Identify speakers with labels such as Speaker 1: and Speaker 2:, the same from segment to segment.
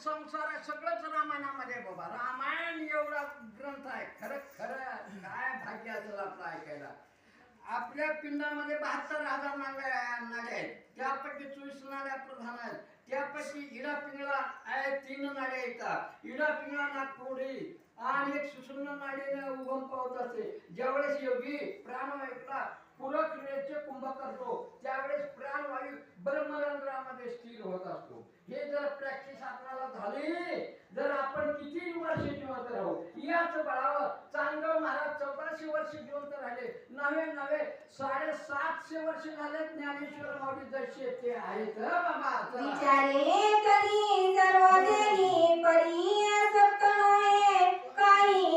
Speaker 1: संसार आहे सगळंच रामायणामध्ये बाबा. रामायण एवढा ग्रंथ आहे. खरं खरं काय भाग्य असेल आपलं ऐकायला? आपल्या पिंडामध्ये बहात्तर हजार नाल्या नाल्या आहेत. त्यापैकी चोवीस नाल्या प्रधान आहेत. त्यापैकी इडा पिंगळा आहे तीन नाड्या येतात इडा पिंगळा नागपुडी आणि एक सुसुन्न नाडीने उगम पावत असते. ज्यावेळेस योगी प्राण ऐकला पूरक क्रियेचे कुंभ करतो त्यावेळेस प्राणवायू ब्रह्मरंध्रामध्ये स्थिर होत असतो हे जर प्रॅक्टिस आपल्याला झाली जर आपण किती वर्ष जिवंत राहू याच बळावर चांगलं महाराज चौदाशे वर्ष जिवंत राहिले. नवे नवे साडेसातशे वर्ष झाले ज्ञानेश्वर माऊली जसे ते आहेत बाबा.
Speaker 2: विचारे करी परी काही.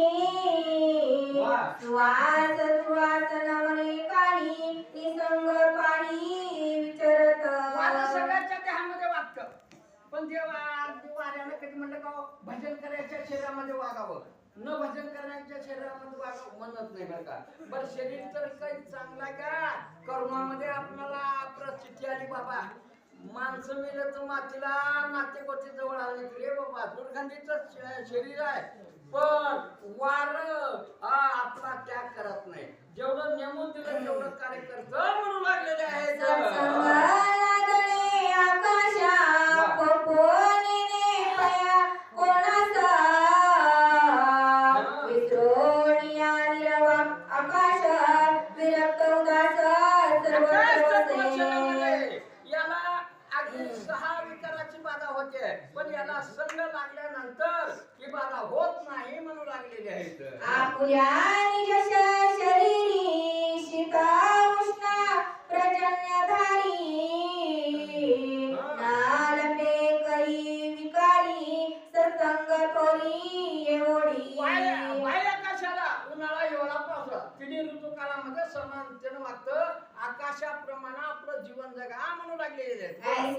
Speaker 2: काही निसंग पाणी विचारत.
Speaker 1: माझं सगळ्याच्या देहामध्ये वागतं. पण देवा वाऱ्यानं कधी म्हणलं का हो, भजन करायच्या शरीरामध्ये वागावं. न भजन करण्याच्या शरीरामध्ये म्हणत नाही बरं का? बरं शरीर तर काही चांगला का? कर्मामध्ये आपल्याला प्रसिद्धी आली बाबा. माणसं मिळत तर मातीला नाते कोते जवळ आले रे बाबा दुर्गंधीच शरीर आहे. पण वार हा आपला त्याग करत नाही. जेवढं नेमून दिलं तेवढं कार्य करत म्हणू लागलेले संघ लागल्यानंतर ही बाधा होत नाही म्हणू लागलेली आहेत.
Speaker 2: आपुल्या निज श- शरीरी शीता उष्ण प्रजन्यधारी. नालपे करी विकारी सत्संग एवढी.
Speaker 1: वाया कशाला? उन्हाळा हिवाळा पावसाळा. तिन्ही ऋतू काळामध्ये समानतेनं वागतं आकाशाप्रमाणे आपलं जीवन जगा म्हणू लागलेले आहेत.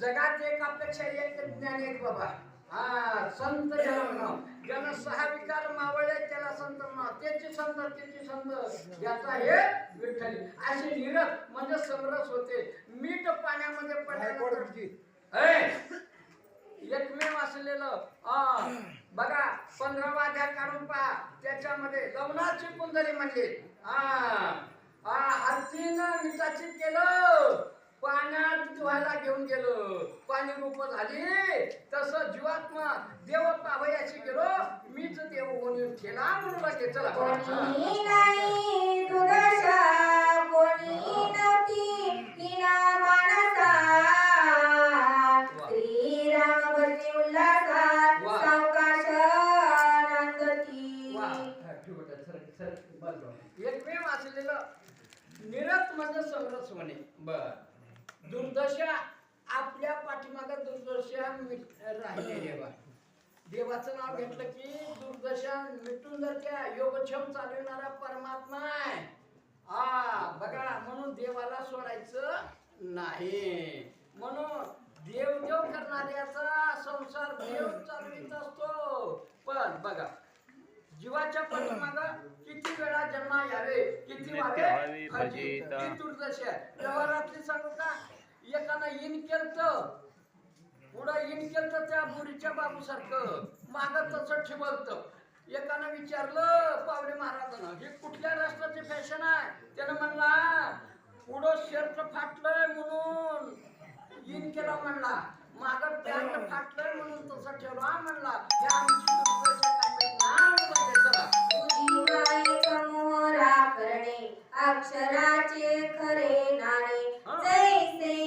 Speaker 1: जगात एक अपेक्षा एक ज्ञान एक बाबा. हा संत ज्यानं सहा विकार मावळले त्याला संत त्याची संत त्याची संत. याचा हे विठ्ठली. असे निरत म्हणजे समरस होते. मीठ पाण्यामध्ये पडल्यानंतर एकमेव असलेलं बघा पंधरा वाद्या काढून पहा. त्याच्यामध्ये लवणाची कुंदरी म्हणली. आ आ हत्तीनं मिठाची केलं. पाण्यात धुवायला घेऊन गेलो. पाणी रूप झाली. तसं जीवात्मा देव पावयाची गेलो. मीच देव होऊन केला म्हणून लागे चला. एकमेव असलेलं निरत म्हणजे म्हणे बर. दुर्दशा आपल्या पाठीमागं दुर्दशा राहिले देवा. देवाचं नाव घेतलं की दुर्दशा मिटून जाते योगक्षम चालविणारा परमात्मा आहे. हा बघा म्हणून देवाला सोडायचं नाही. म्हणून देव देव करणाऱ्याचा संसार देव चालवित असतो. पण बघा जीवाच्या पाठीमाग किती वेळा जन्मा यावे किती. ही दुर्दशा आहे. व्यवहारातली सांगू का? एकानं इन केलं पुढं इन केलं त्या बुरीच्या बाबू सारखं माग तसं ठेवलं एकानं विचारलं पावडे महाराजांना हे कुठल्या राष्ट्राची फॅशन आहे? त्यानं म्हणला पुढं शर्ट फाटलंय म्हणून. इन केला म्हणला. माग पॅन्ट फाटलंय म्हणून तसं ठेवला. म्हणला हे आमची दुर्दशा काय
Speaker 2: अक्षराचे खरे नाणे. जैसे